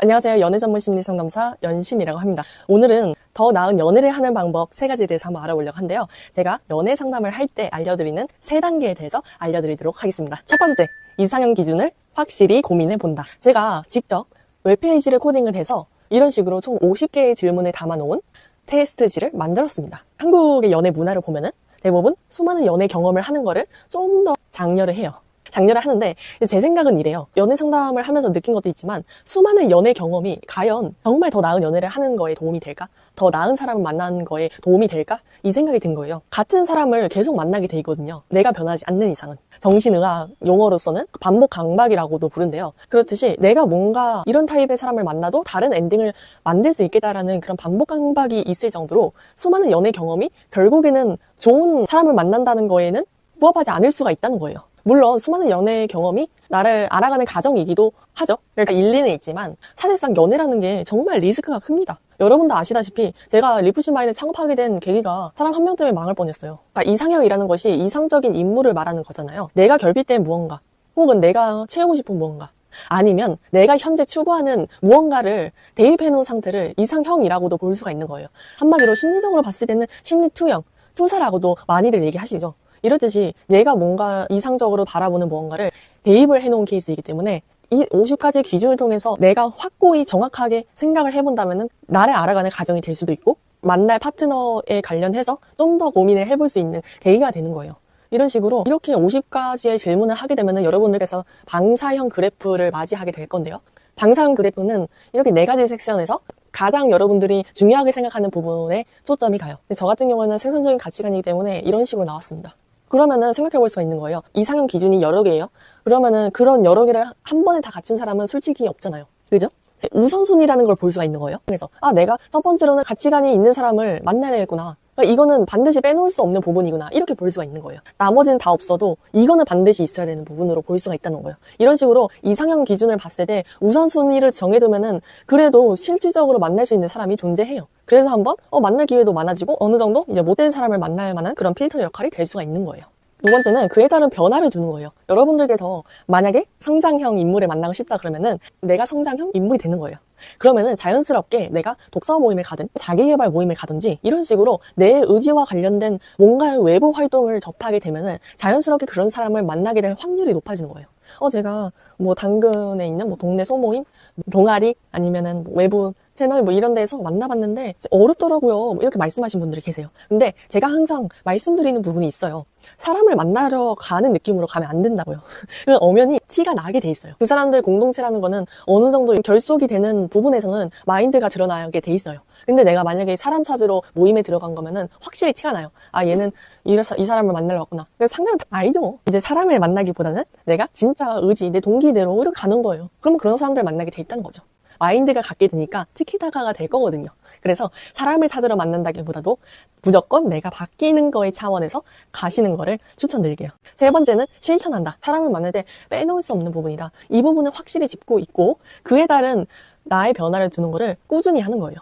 안녕하세요. 연애 전문 심리 상담사 연심이라고 합니다. 오늘은 더 나은 연애를 하는 방법 세 가지에 대해서 한번 알아보려고 한데요. 제가 연애 상담을 할 때 알려드리는 세 단계에 대해서 알려드리도록 하겠습니다. 첫 번째, 이상형 기준을 확실히 고민해 본다. 제가 직접 웹페이지를 코딩을 해서 이런 식으로 총 50개의 질문을 담아놓은 테스트지를 만들었습니다. 한국의 연애 문화를 보면은 대부분 수많은 연애 경험을 하는 거를 좀 더 장려를 해요. 장려를 하는데 제 생각은 이래요. 연애 상담을 하면서 느낀 것도 있지만 수많은 연애 경험이 과연 정말 더 나은 연애를 하는 거에 도움이 될까? 더 나은 사람을 만나는 거에 도움이 될까? 이 생각이 든 거예요. 같은 사람을 계속 만나게 돼 있거든요. 내가 변하지 않는 이상은. 정신의학 용어로서는 반복 강박이라고도 부른대요. 그렇듯이 내가 뭔가 이런 타입의 사람을 만나도 다른 엔딩을 만들 수 있겠다라는 그런 반복 강박이 있을 정도로 수많은 연애 경험이 결국에는 좋은 사람을 만난다는 거에는 부합하지 않을 수가 있다는 거예요. 물론 수많은 연애 경험이 나를 알아가는 과정이기도 하죠. 그러니까 일리는 있지만 사실상 연애라는 게 정말 리스크가 큽니다. 여러분도 아시다시피 제가 리프시마인을 창업하게 된 계기가 사람 한 명 때문에 망할 뻔했어요. 그러니까 이상형이라는 것이 이상적인 인물을 말하는 거잖아요. 내가 결핍된 무언가 혹은 내가 채우고 싶은 무언가 아니면 내가 현재 추구하는 무언가를 대입해 놓은 상태를 이상형이라고도 볼 수가 있는 거예요. 한마디로 심리적으로 봤을 때는 심리 투형, 투사라고도 많이들 얘기하시죠. 이렇듯이 내가 뭔가 이상적으로 바라보는 무언가를 대입을 해놓은 케이스이기 때문에 이 50가지의 기준을 통해서 내가 확고히 정확하게 생각을 해본다면 나를 알아가는 과정이 될 수도 있고 만날 파트너에 관련해서 좀 더 고민을 해볼 수 있는 계기가 되는 거예요. 이런 식으로 이렇게 50가지의 질문을 하게 되면 여러분들께서 방사형 그래프를 맞이하게 될 건데요. 방사형 그래프는 이렇게 네 가지 섹션에서 가장 여러분들이 중요하게 생각하는 부분에 초점이 가요. 저 같은 경우는 생산적인 가치관이기 때문에 이런 식으로 나왔습니다. 그러면은 생각해 볼 수가 있는 거예요. 이상형 기준이 여러 개예요. 그러면은 그런 여러 개를 한 번에 다 갖춘 사람은 솔직히 없잖아요. 그죠? 우선순위라는 걸 볼 수가 있는 거예요. 그래서 아 내가 첫 번째로는 가치관이 있는 사람을 만나야 되겠구나. 그러니까 이거는 반드시 빼놓을 수 없는 부분이구나. 이렇게 볼 수가 있는 거예요. 나머지는 다 없어도 이거는 반드시 있어야 되는 부분으로 볼 수가 있다는 거예요. 이런 식으로 이상형 기준을 봤을 때 우선순위를 정해두면은 그래도 실질적으로 만날 수 있는 사람이 존재해요. 그래서 한번 어, 만날 기회도 많아지고 어느 정도 이제 못된 사람을 만날 만한 그런 필터 역할이 될 수가 있는 거예요. 두 번째는 그에 따른 변화를 두는 거예요. 여러분들께서 만약에 성장형 인물을 만나고 싶다 그러면은 내가 성장형 인물이 되는 거예요. 그러면은 자연스럽게 내가 독서 모임에 가든 자기개발 모임에 가든지 이런 식으로 내 의지와 관련된 뭔가 외부 활동을 접하게 되면은 자연스럽게 그런 사람을 만나게 될 확률이 높아지는 거예요. 어, 제가 뭐 당근에 있는 뭐 동네 소모임, 동아리 아니면은 뭐 외부 채널 뭐 이런 데에서 만나봤는데 어렵더라고요. 뭐 이렇게 말씀하신 분들이 계세요. 근데 제가 항상 말씀드리는 부분이 있어요. 사람을 만나러 가는 느낌으로 가면 안 된다고요. 그 엄연히 티가 나게 돼 있어요. 그 사람들 공동체라는 거는 어느 정도 결속이 되는 부분에서는 마인드가 드러나게 돼 있어요. 근데 내가 만약에 사람 찾으러 모임에 들어간 거면은 확실히 티가 나요. 아, 얘는 이, 이 사람을 만나러 왔구나. 상대는 다 알죠. 이제 사람을 만나기보다는 내가 진짜 의지, 내 동기대로 이렇게 가는 거예요. 그러면 그런 사람들 만나게 돼 있다는 거죠. 마인드가 갖게 되니까 티키타카가 될 거거든요. 그래서 사람을 찾으러 만난다기보다도 무조건 내가 바뀌는 거의 차원에서 가시는 거를 추천드릴게요. 세 번째는 실천한다. 사람을 만날 때 빼놓을 수 없는 부분이다. 이 부분을 확실히 짚고 있고 그에 따른 나의 변화를 두는 거를 꾸준히 하는 거예요.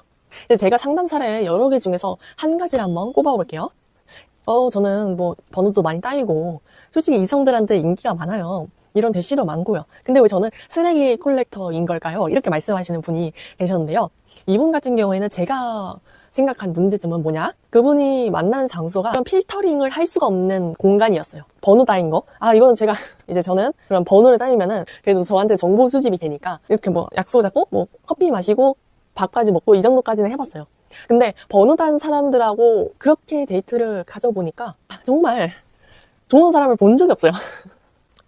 제가 상담 사례 여러 개 중에서 한 가지를 한번 꼽아볼게요. 어, 저는 뭐 번호도 많이 따이고 솔직히 이성들한테 인기가 많아요. 이런 대시도 많고요. 근데 왜 저는 쓰레기 콜렉터인 걸까요? 이렇게 말씀하시는 분이 계셨는데요. 이분 같은 경우에는 제가 생각한 문제점은 뭐냐? 그분이 만나는 장소가 그런 필터링을 할 수가 없는 공간이었어요. 번호 따인 거. 아, 이거는 제가, 이제 저는 그런 번호를 따이면은 그래도 저한테 정보 수집이 되니까 이렇게 뭐 약속 잡고 뭐 커피 마시고 밥까지 먹고 이 정도까지는 해봤어요. 근데 번호 딴 사람들하고 그렇게 데이트를 가져보니까 정말 좋은 사람을 본 적이 없어요.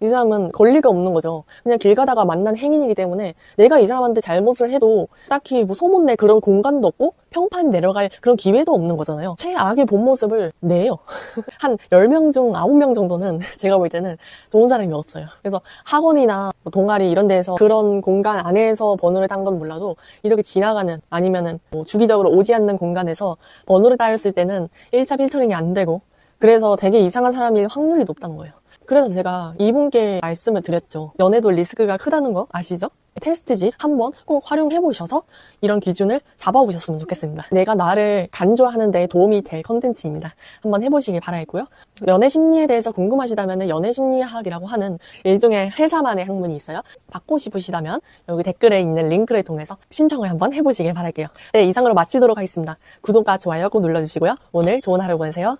이 사람은 권리가 없는 거죠. 그냥 길 가다가 만난 행인이기 때문에 내가 이 사람한테 잘못을 해도 딱히 뭐 소문낼 그런 공간도 없고 평판이 내려갈 그런 기회도 없는 거잖아요. 최악의 본 모습을 내요. 한 10명 중 9명 정도는 제가 볼 때는 좋은 사람이 없어요. 그래서 학원이나 뭐 동아리 이런 데에서 그런 공간 안에서 번호를 딴 건 몰라도 이렇게 지나가는 아니면은 뭐 주기적으로 오지 않는 공간에서 번호를 따였을 때는 1차 필터링이 안 되고 그래서 되게 이상한 사람일 확률이 높다는 거예요. 그래서 제가 이분께 말씀을 드렸죠. 연애도 리스크가 크다는 거 아시죠? 테스트짓 한번 꼭 활용해 보셔서 이런 기준을 잡아 보셨으면 좋겠습니다. 내가 나를 간조하는 데 도움이 될 컨텐츠입니다. 한번 해보시길 바라겠고요. 연애 심리에 대해서 궁금하시다면 연애 심리학이라고 하는 일종의 회사만의 학문이 있어요. 받고 싶으시다면 여기 댓글에 있는 링크를 통해서 신청을 한번 해보시길 바랄게요. 네, 이상으로 마치도록 하겠습니다. 구독과 좋아요 꼭 눌러주시고요. 오늘 좋은 하루 보내세요.